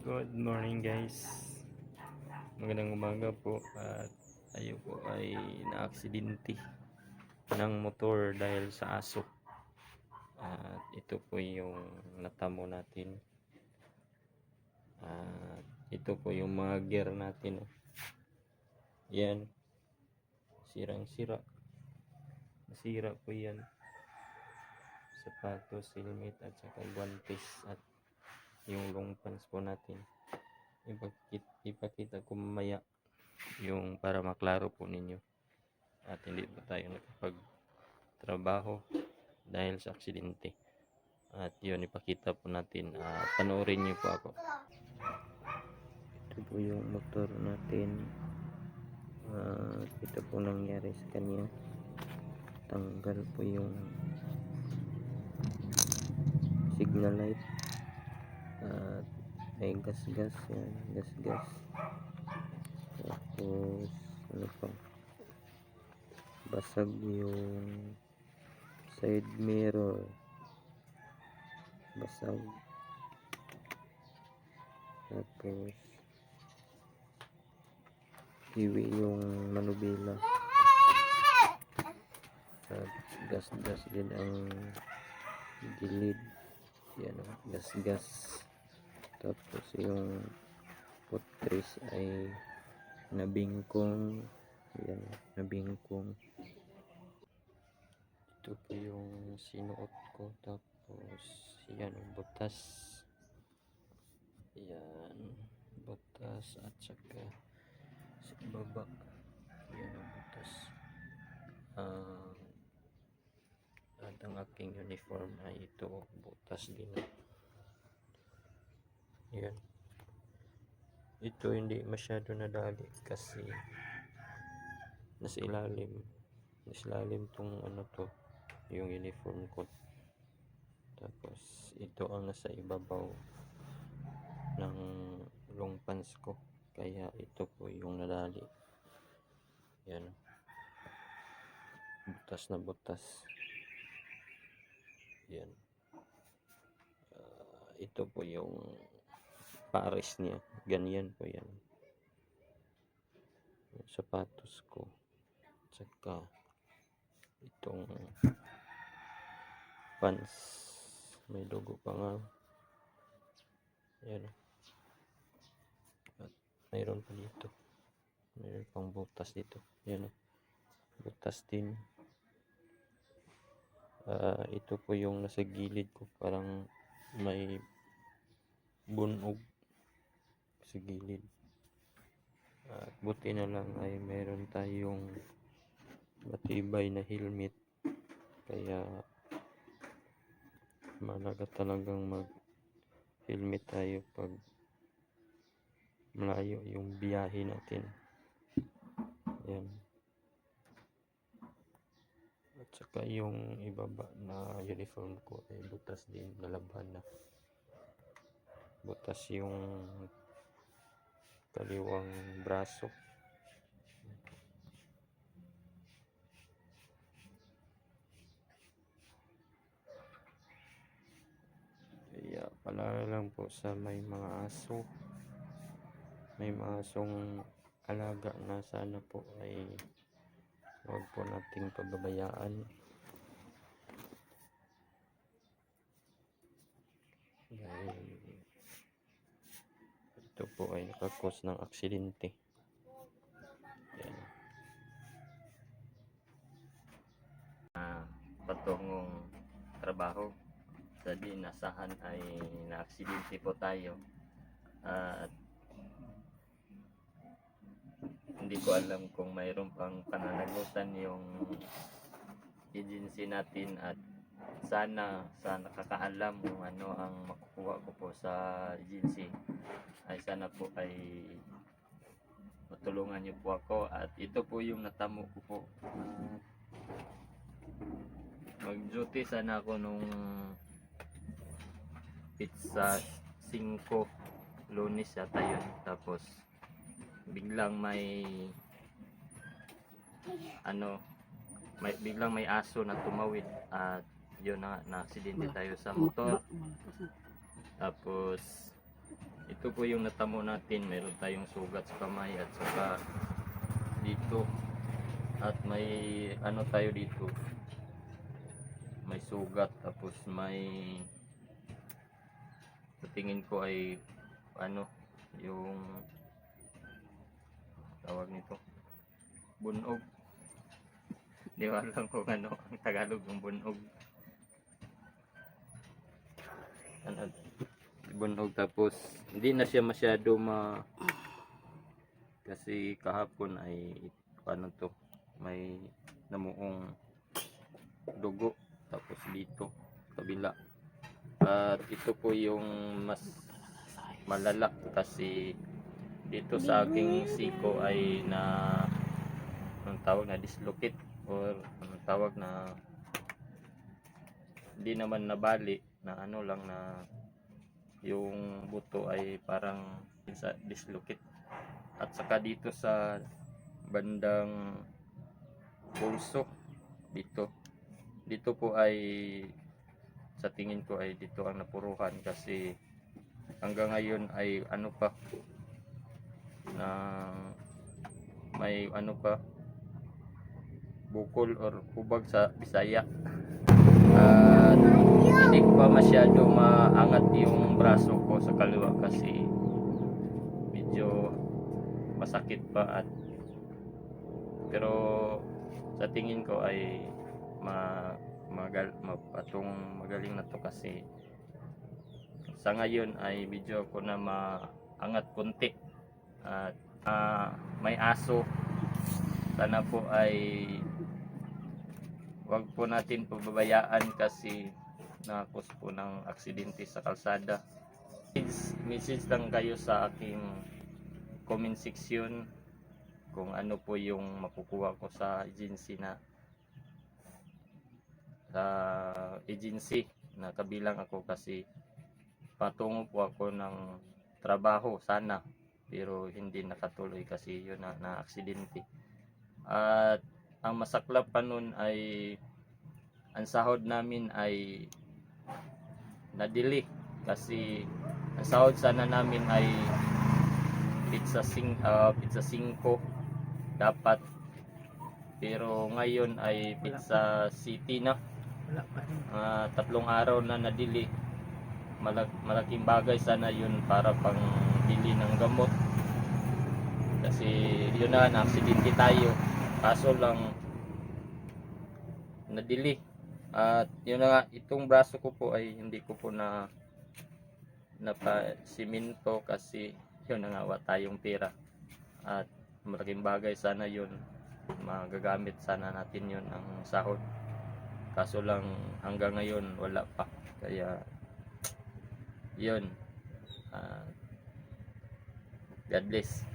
Good morning guys. Magandang umaga po at tayo po ay naaksidente ng motor dahil sa asok. At ito po yung natamo natin. At ito po yung mga gear natin. Yan. Sirang sira. Nasira po yan. Sapatos, helmet at saka guantes at yung long pants po natin. Ipakita, ipakita ko mamaya yung para maklaro po ninyo. At hindi po tayo nakapag trabaho dahil sa aksidente. At yun ipakita po natin. At panoorin niyo po ako. Ito po yung motor natin. At ito po nangyari sa kanya. Tanggal po yung signal light at may gas-gas yan, gas-gas. Tapos, ano pa? Basag yung side mirror. Basag. Tapos, iwi yung manubila. At gas-gas din ang gilid. Yan, oh, gas-gas. Tapos yung putris ay nabingkong. Yan, nabingkong. Ito po yung sinuot ko. Tapos, yan, ang butas. Yan, butas at saka sa baba. Yan ang butas. Ah, at ang aking uniform ay ito, butas din. Yan. Ito hindi masyado nadali kasi nasa ilalim. Nasa ilalim tong ano to, yung uniform ko. Tapos ito ang nasa ibabaw ng long pants ko. Kaya ito po yung nadali. Yan. Butas na butas. Yan. Ah, ito po yung pares niya. Ganyan po yan. Sapatos ko. Tsaka itong pants. May logo pa nga. Yan. At mayroon pa dito. Mayroon pang butas dito. Yan. Butas din. Ah, ito po yung nasa gilid ko. Parang may bunog sa gilid. At buti na lang ay meron tayong matibay na helmet. Kaya malaga talagang mag helmet tayo pag malayo yung biyahe natin. Yan. At saka yung ibaba na uniform ko ay butas din, nalaban na. Butas yung kaliwang braso. Kaya pala lang po sa may mga aso. May mga asong alaga na sana po ay huwag po nating pababayaan. Dahil ito po ay nakakos ng aksidente. Yan. Ah, patungong trabaho sa dinasahan ay na-aksidente po tayo. At hindi ko alam kung mayroon pang pananagutan yung agency natin at sana sa nakakaalam kung ano ang makukuha ko po sa agency ay sana po ay matulungan niyo po ako at ito po yung natamo ko po. At mag-duty sana ako nung pizza 5 lunes yata yun. Tapos biglang may ano may biglang may aso na tumawid at yun na na aksidente tayo sa motor. Tapos ito po yung natamo natin. Meron tayong sugat sa kamay at saka dito. At may ano tayo dito? May sugat tapos may sa tingin ko ay ano yung tawag nito? Bunog. Di ba alam kung ano ang Tagalog ng bunog ano bunog tapos hindi na siya masyado ma kasi kahapon ay ano to may namuong dugo tapos dito kabila. At ito po yung mas malala kasi dito sa aking siko ay na anong tawag na dislocate or anong tawag na hindi naman nabali na ano lang na yung buto ay parang sa dislocate. At saka dito sa bandang pulso dito. Dito po ay sa tingin ko ay dito ang napuruhan kasi hanggang ngayon ay ano pa na may ano pa bukol or hubag sa Bisaya. At hindi pa masyado maangat yung braso ko sa kaliwa kasi medyo masakit pa at pero sa tingin ko ay ma magal mapatong magaling na to kasi sa ngayon ay medyo ko na maangat kunti at ah, may aso. Sana po ay wag po natin pababayaan kasi nakakos po ng aksidente sa kalsada. Message, message lang kayo sa aking comment section kung ano po yung makukuha ko sa agency na sa agency na kabilang ako kasi patungo po ako ng trabaho sana pero hindi nakatuloy kasi yun na, na aksidente at ang masaklap pa nun ay ang sahod namin ay nadili kasi ang sahod sana namin ay pizza sing uh, pizza 5 dapat. Pero ngayon ay pizza city na. Ah, tatlong araw na nadili Malak malaking bagay sana yun para pang bili ng gamot. Kasi yun na na-aksidente tayo. Kaso lang nadili at yun na nga itong braso ko po ay hindi ko po na napasiminto kasi yun na nga wa tayong pera. At malaking bagay sana yun magagamit sana natin yun ang sahod. Kaso lang hanggang ngayon wala pa. Kaya yun. Ah, God bless